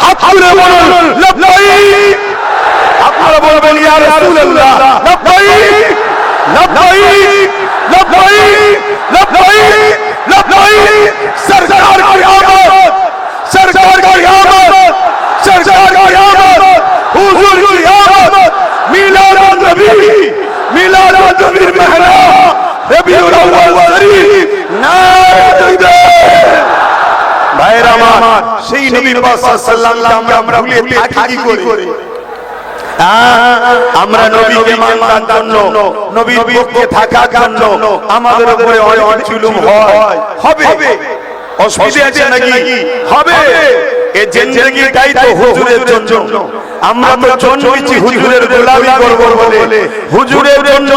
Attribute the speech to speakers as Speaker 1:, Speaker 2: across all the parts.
Speaker 1: হাত তুলে বলুন লব্বাইক আপনারা বলবেন ইয়া রাসূলুল্লাহ লব্বাইক লব্বাইক লব্বাইক লব্বাইক লব্বাইক সরকার কি আমত সরকার কি আমত সরকার কি আমত হুজুর কি আমত মিলাদ নবী মিলাদ নবীর মেহরা রবিউল আউয়াল শরীফ নারে তাকবীর ভাইরা আমার সেই নবী পাক সাল্লাল্লাহু আলাইহি আমরা ভুলে থাকি কি করে। আমরা নবীকে মানার জন্য নবীর পক্ষে থাকার জন্য আমাদের উপরে অনেক জুলুম হয়। হবে অসুবিধা আছে নাকি? হবে। এই জিন্দেগিটাই তো হুজুরের জন্য। আমরা তো জন্মেছি হুজুরের গোলামি করব বলে। হুজুরের জন্য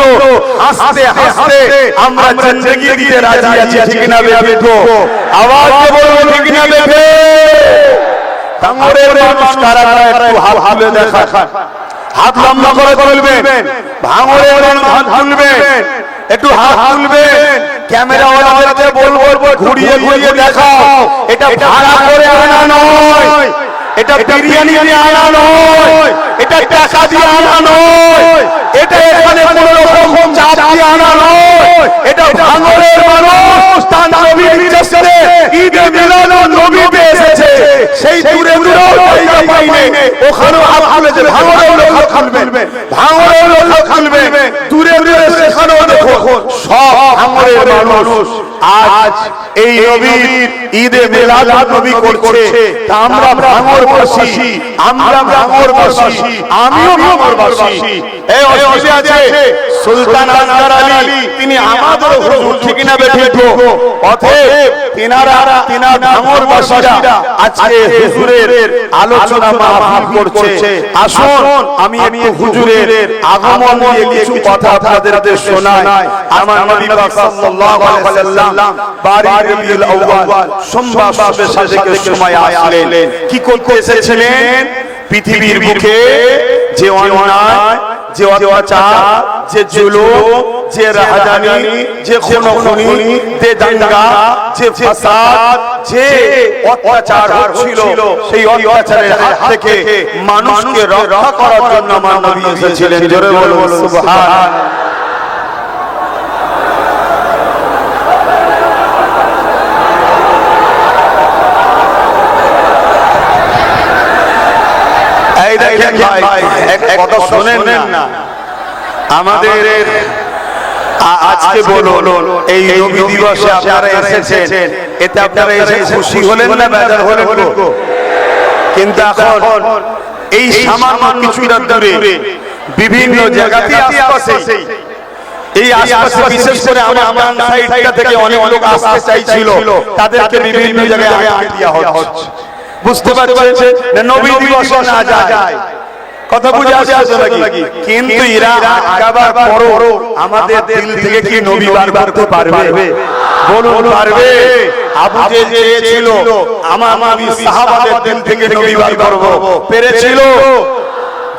Speaker 1: হাসতে হাসতে আমরা জিন্দেগি দিতে রাজি আছি ঠিক না বেঠো আওয়াজ বলব ঠিক না বেঠে টাঙ্গরের মানুষ কারা কারা একটু হাত হাতে দেখা হাত লম্বা করে তুলবেন। ভাঙড়ে হাত তুলবেন। একটু হাত তুলবেন। ক্যামেরা ওয়ালাদেরকে বলব ঘুরিয়ে ঘুরিয়ে দেখাও। এটা ভাড়া করে আনা নয়। এটা বিরিয়ানি দিয়ে আনা নয়। এটা টাকা দিয়ে আনা নয়। এটা এখানে কোন রকম চাপ দিয়ে আনা নয়। এটা ভাঙরের মানুষ। তার নবীর নির্দেশে ঈদে মিলাদ নবীতে এসেছে। সেই দূরে দূরে জায়গা পাইনি ওখানে হাত খুলেছে ভাঙরের লোক হাত খুলবেন ভাঙরের লোক হাত খুলবেন দূরে দূরে সেখানেও দেখো সব ভাঙরের মানুষ। আজ এই নবীর ঈদে মিলাদ নবী করছে। তা আমরা ভাঙরবাসী আমরা ভাঙরবাসী আমিও ভাঙরবাসী এই অসুবিধা আছে। সুলতান আসগার আলী তিনি আমাদের হুজুর ঠিক না বেঠিক অতএব তিনারা তিনার ভাঙরবাসীরা আজকে হুজুরের আলোচনা মাহফিল করছে। আসুন আমি একটু হুজুরের আগমন নিয়ে কিছু কথা আপনাদের শোনাই। আমার নবী পাক সাল্লাল্লাহু আলাইহি ওয়াসাল্লাম সেই মানুষকে রক্ষা করার জন্য আমার নবী এসেছিলেন। জোরে দেখেন ভাই কথা শোনেন না। আমাদের আজকে বলুন এই নবী দিবসে আপনারা এসেছেন। এতে আপনারা এসে খুশি হলেন না বেজার হলেন কিন্তু এখন এই সামান্য কিছুটা দূরে বিভিন্ন জায়গাতে আশপাশে এই আশপাশে বিশেষ করে আমার আমার সাইডটা থেকে অনেক লোক আসতে চাইছিল। তাদেরকে বিভিন্ন জায়গায় আটকে দেওয়া হচ্ছে। বুঝতে পারছে নবী দিবস না যায়। কথা বুঝে আসে আসে নাকি? কিন্তু এরা আটকাবার পরও আমাদের দিল থেকে কি নবী বার করতে পারবে? বলুন পারবে। আবু যে চেয়েছিল আমার নবী সাহাবাদের দিল থেকে নবী বার করব। পেরেছিল?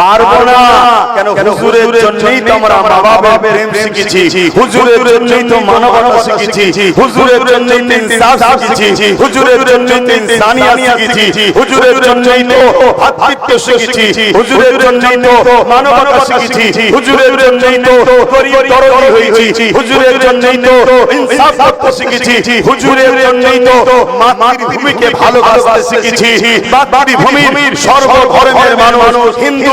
Speaker 1: পারব না। কেন হুজুরের জন্যই তো আমরা মা বাবার প্রেম শিখেছি। হুজুরের জন্যই তো মানবতা শিখেছি। হুজুরের জন্যই তো ইনসাফ শিখেছি। হুজুরের জন্যই তো ইনসানিয়াত শিখেছি। হুজুরের জন্যই তো ভাতৃত্ব শিখেছি। হুজুরের জন্যই তো মানবতা শিখেছি। হুজুরের জন্যই তো গরিব দরদি হয়েছি। হুজুরের জন্যই তো ইনসাফ করতে শিখেছি। হুজুরের জন্যই তো মাতৃভূমিকে ভালোবাসতে শিখেছি। মাতৃভূমির মানুষ হিন্দু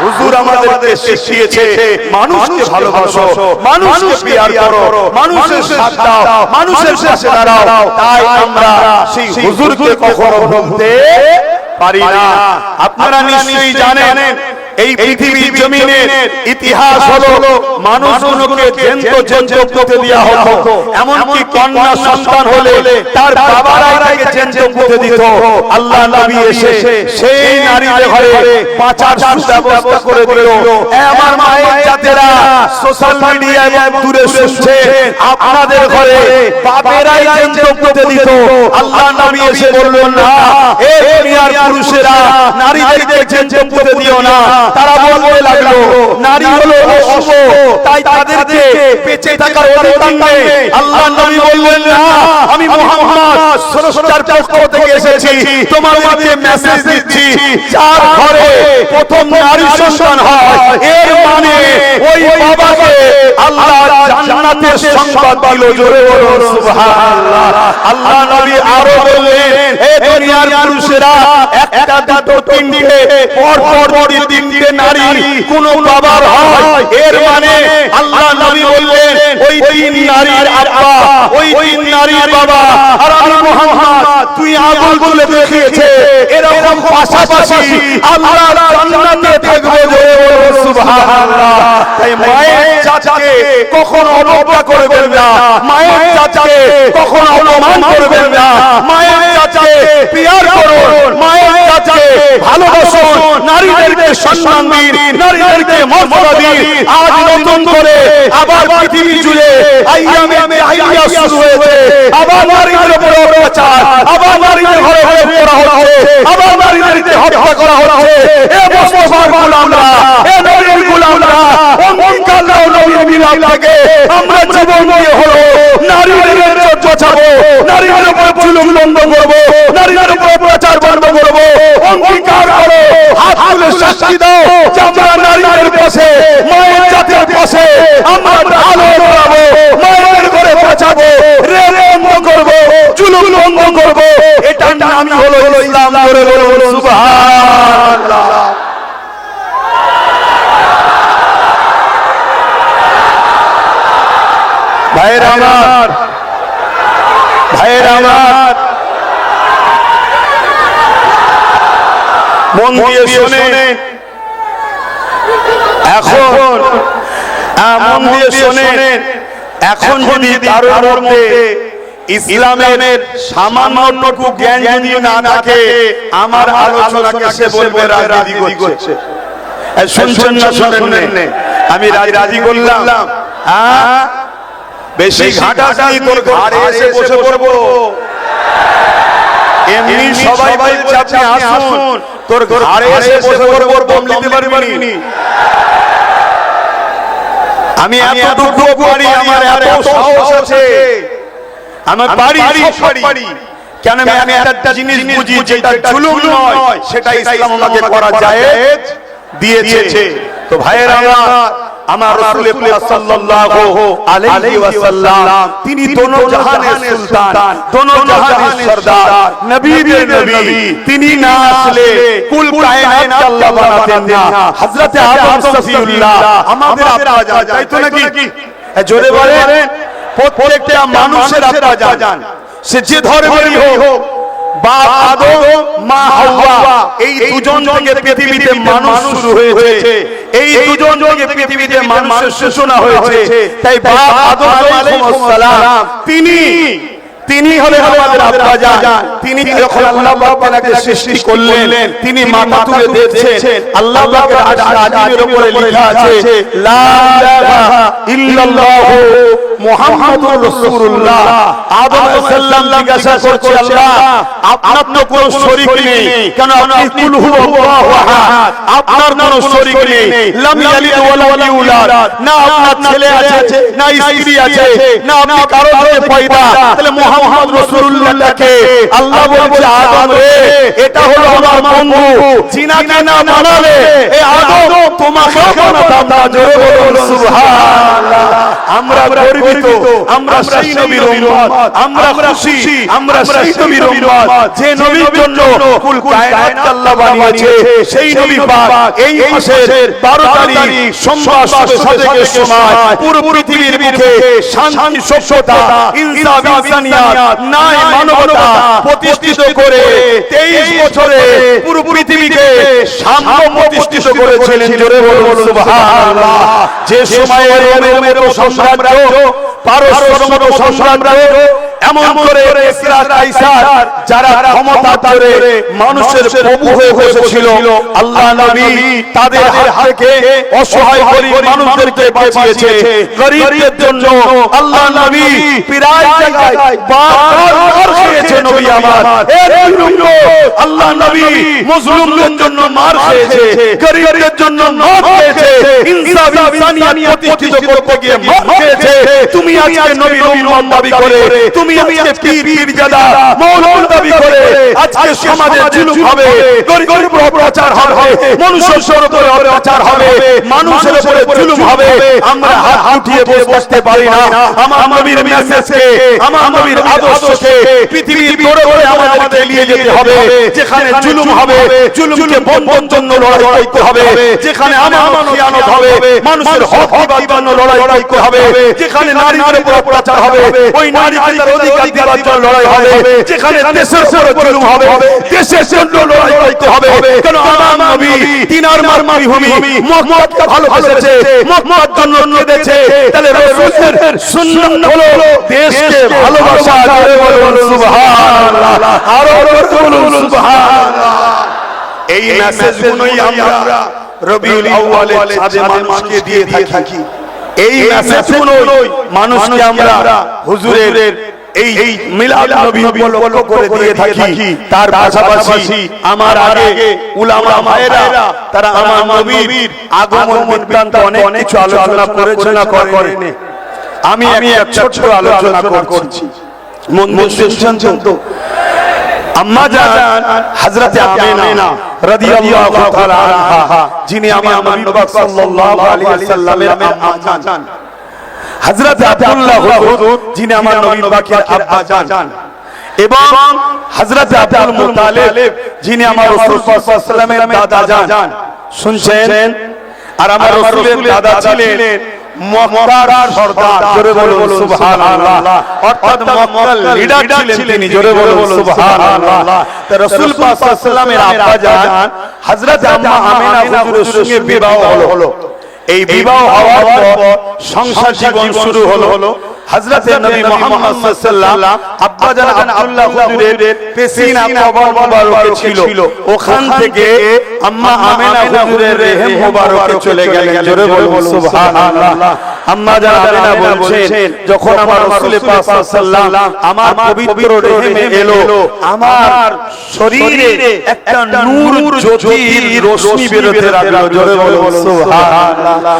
Speaker 1: হুজুর আমাদেরকে শিখিয়েছে মানুষকে ভালোবাসো মানুষকে পিয়ার করো মানুষের সাথে দাও মানুষের পাশে দাঁড়াও তাই আমরা সেই হুজুরকে কখনো ভুলতে পারি না। আপনারা নিশ্চয়ই জানেন এই পৃথিবীর জমিনের ইতিহাস হলো মানুষগুলোকে জেন্ত জেন্ত পুঁতে দেওয়া হতো। এমনকি কন্যা সন্তান হলে তার বাবারাই তাকে জেন্ত পুঁতে দিত। আল্লাহ নবী এসে সেই নারীদের ঘরে পাচার সুব্যবস্থা করে দিল। আমার মায়ের জাতেরা সোশ্যাল মিডিয়া এবং দূরে শুনছে আপনাদের ঘরে বাপেরাই জেন্ত পুঁতে দিত। আল্লাহ নবী এসে বললেন, না, এ দুনিয়ার পুরুষেরা নারীদেরকে জেন্ত পুঁতে দিও না। তারা বলতে লাগল নারী হলো অশুভ তাই তাদেরকে বেঁচে থাকার অধিকার নেই। আল্লাহ নবী বললেন না আমি মুহাম্মদ সরসরার পক্ষ থেকে এসেছি। তোমাদেরকে মেসেজ দিচ্ছি। যার ঘরে প্রথম নারী সন্তান হয়। এর মানে ওই বাবাকে আল্লাহ জান্নাতের সংবাদ দিল জোরে বলুন সুবহানাল্লাহ। আল্লাহ নবী আরও বললেন এ দুনিয়ার পুরুষেরা একটা দুটো তিনটে পর পর পর তিনটে নারী কোন বাবার হয় এর মানে আল্লাহ নবী বললেন ওই তিন নারীর আব্বা ওই তিন নারীর বাবা আর আমি মুহাম্মদ তুই আগুন বলে দেখিয়েছে এরকম পাশাপাশি আল্লাহ জান্নাতে থাকবে জোরে বলুন সুবহানাল্লাহ। তাই মায়ের চাচাকে কখনো অবজ্ঞা করবেন না। মায়ের চাচাকে কখনো অপমান করবেন না। মায়ের চাচাকে পিয়ার করুন। মায়ের চাচাকে ভালোবাসুন। নারীদেরকে সম্মান দিন। নারীদেরকে মর্যাদা দিন। আজ নতুন করে আবার পৃথিবী জুড়ে আইয়ামে জাহিলিয়া শুরু হয়েছে। আবার নারীদের উপর অত্যাচার। আবার নারীদের ঘরে ঘরে করা হচ্ছে। আবার নারীদেরকে হত্যা করা হচ্ছে। এ মুসলমান গোলামরা এ মিলাদ থেকে আমরা জীবন দিয়ে হলো। নারীদের বাঁচাবো নারীদের উপর জুলুম বন্ধ করব। নারীদের উপর অত্যাচার বন্ধ করব। অঙ্গীকার করো। হাত তুলে সাক্ষী দাও। যে আমরা নারীদের পাশে, মায়ের জাতির পাশে আমরা ভালো করাবো মায়ের করে বাঁচাবো রেল বন্ধ করব। জুলুম বন্ধ করব। এটার নামই হলো ইসলাম করে বলব সুবহানাল্লাহ ভাইয়ের আমার। ভাইয়ের আমার। মন দিয়ে শোনে। এখন মন দিয়ে শোনে। এখন যদি কারোর মধ্যে ইসলামের সামান্যটুকু জ্ঞান যদি না থাকে আমার আলোচনাকে সে বলবে রাজনীতি করছে। শুনছেন না শুনেন আমি রাজি রাজি করলাম। হ্যাঁ বেশি ঘাটাঘাটি তোর ঘাড়ে এসে বসে পড়ব। এমনি সবাই বলছে আপনি আসুন। তোর ঘাড়ে এসে বসে পড়ব দম নিতে পারবি আমি এতটুকু পারি আমার এত সাহস আছে। আমার বাড়ি সব পারি। কেন আমি একটা জিনিস বুঝি যেটা জুলুম নয় সেটা ইসলাম আমাকে করা যায় দিয়েছে। তো ভাইয়ের আমার আমার রাসূল পাক সাল্লাল্লাহু আলাইহি ওয়াসাল্লাম তিনি দোনো জাহানের সুলতান দোনো জাহানের সরদার নবীদের নবী তিনি না আসলে কুল কায়নাত আল্লাহ বানাতেন না। হযরত আদম সফিউল্লাহ আমাদের আপা জান তাই তো নাকি? জোরে বলেন প্রত্যেকটা মানুষের আপা জান সে যে ধর্মেরই হোক বাপ আদম মা হাওয়া। এই দুজন থেকে পৃথিবীতে মানুষ শুরু হয়েছে। এই দুজন থেকে পৃথিবীতে মানুষের সূচনা হয়েছে। তাই বাপ আদম আলাইহিস সালাম তিনি তিনি হলেন আমাদের আব্বা জান। তিনি যখন আল্লাহ পাক তাকে সৃষ্টি করলেন তিনি মাথা তুলে দেখছেন। আল্লাহ পাকের উপরে লেখা আছে লা ইলাহা ইল্লাল্লাহু মুহাম্মাদুর রাসূলুল্লাহ আদম আলাইহিস সালাম জিজ্ঞাসা করছে আল্লাহ আপনার তো কোনো শরীক নেই কেন আপনি কুল হুয়াল্লাহু আহাদ। আপনার কোনো শরীক নেই লাম ইয়ালিদ ওয়া লাম ইউলাদ। না আপনার ছেলে আছে না স্ত্রী আছে না আপনি কারও থেকে পয়দা তাহলে মুহাম্মদ রাসূলুল্লাহকে আল্লাহ বলছে আদম রে এটা হলো আমার বন্ধু। জিনাকে না মানালে আদম তোমাকে বানাতাম না জোরে বলুন। সুবহানাল্লাহ আমরা গর্বিত আমরা সেই নবীর উম্মত আমরা খুশি। আমরা সেই নবীর উম্মত যে নবীর জন্য কুল কায়নাত আল্লাহ বানিয়েছে। সেই নবী পাক এই মাসের 12 তারিখ সোমবার শুভ সাদেকের সময়। পুরো পৃথিবীর বুকে শান্তি সভ্যতা ইনসাফ ইনসানিয়াত ন্যায় মানবতা প্রতিষ্ঠিত করে 23 বছরে পুরো পৃথিবীকে সাম্য প্রতিষ্ঠিত করেছিলেন। জোরে বলুন সুবহানাল্লাহ। যে সময়ে রোমের সম্রাজ্য পারস্য সম্রাজ্য এমন করে যারা ক্ষমতা ধরে মানুষের প্রভু হয়ে বসেছিল। আল্লাহ নবী তাদের হাত অসহায় গরিব মানুষদেরকে বাঁচিয়েছে। গরিবদের জন্য আল্লাহ নবী প্রায় জায়গায় বারবার খেয়েছে নবী আমার। আল্লাহ নবী মুসলিমদের জন্য মার খেয়েছে। গরিবদের জন্য মার খেয়েছে। ইনসাফ ইনসানিয়াত প্রতিষ্ঠিত করতে গিয়ে মার খেয়েছে। তুমি আজকে নবী উম্মত দাবি করে তুমি আজকে পীর পীর জাদা মৌলুদ দাবি করে আজকে সমাজে জুলুম হবে গরিবের উপর অত্যাচার হবে মানুষের উপরে অত্যাচার হবে মানুষের উপরে জুলুম হবে আমরা হাত উঠিয়ে বসতে পারি না আমার নবীর মেসেজকে আমার নবীর আদর্শকে পৃথিবীর দৌড়ে দৌড়ে আমাদেরকে নিয়ে যেতে হবে যেখানে জুলুম হবে জুলুমকে বন্ধন জন্য লড়াই করতে হবে যেখানে আমার খিয়ানত হবে মানুষের হক দিবার জন্য লড়াই করতে হবে যেখানে নারীদের উপর অত্যাচার হবে ওই নারীকে তার অধিকার দেওয়ার জন্য লড়াই হবে যেখানে দেশের উপর জুলুম হবে দেশের জন্য লড়াই করতে হবে। কেন আমার নবী তিনার মার মারি ভূমি মহম্মদকে ভালোবেসেছে মহম্মদ জন্য কেঁদেছে তাহলে রাসূলের সুন্নাত হলো দেশকে ভালোবাসা করে বলুন সুবহানাল্লাহ। আরও বলুন সুবহানাল্লাহ। এই মেসেজগুলোই আমরা রবিউল আউয়ালে চাঁদে মানুষকে দিয়ে থাকি। এই মেসেজগুলোই মানুষকে আমরা হুজুরের এই মিলাদ নবী উপলক্ষ করে দিয়ে থাকি। তার পাশাপাশি আমার আগে উলামা মায়েরা তারা আমার নবীর আগমন বৃত্তান্ত অনেক কিছু আলোচনা করেছে না করেনি আমি আমি এক ছোট্ট আলোচনা করছি। মন মন শুনছেন তো আম্মা জান হযরতে আমিনা রাদিয়াল্লাহু তাআলা আনহা যিনি আমার নবী সাল্লাল্লাহু আলাইহি ওয়াসাল্লামের আম্মা জান। হযরত আব্দুল্লাহ হুজুর যিনি আমার নবী পাকের আব্বা জান এবং হযরত আব্দুল মুতালিব যিনি আমার রাসূল সাল্লাল্লাহু আলাইহি ওয়াসাল্লামের দাদা জান শুনছেন? আর আমার রাসূলের দাদা ছিলেন মক্কার সর্দার। জোরে বলুন সুবহানাল্লাহ। অর্থাৎ মক্কার লিডার ছিলেন তিনি জোরে বলুন সুবহানাল্লাহ। তো রাসূল পাক সাল্লাল্লাহু আলাইহি ওয়াসাল্লামের আব্বা জান হযরত আম্মা আমিনা হুজুরের সঙ্গে বিবাহ হলো। এই বিবাহ হওয়ার পর সংসার জীবন শুরু হলো হযরতে নবী মুহাম্মদ সাল্লাল্লাহু আব্বা জান আব্দুল্লাহ হুজুরের পেশিনা কবর মুবারকে ছিল। ওখান থেকে আম্মা আমিনা হুজুরের রেহেম মুবারকে চলে গেলেন। জোরে বলুন সুবহানাল্লাহ। আম্মা জান বলছেন যখন আমার রাসূল পাক সাল্লাল্লাহু আমার পবিত্র রেহেমে এলো আমার শরীরে একটা নূর জ্যোতির রশ্মি বেরোতে লাগল। জোরে বলো সুবহানাল্লাহ।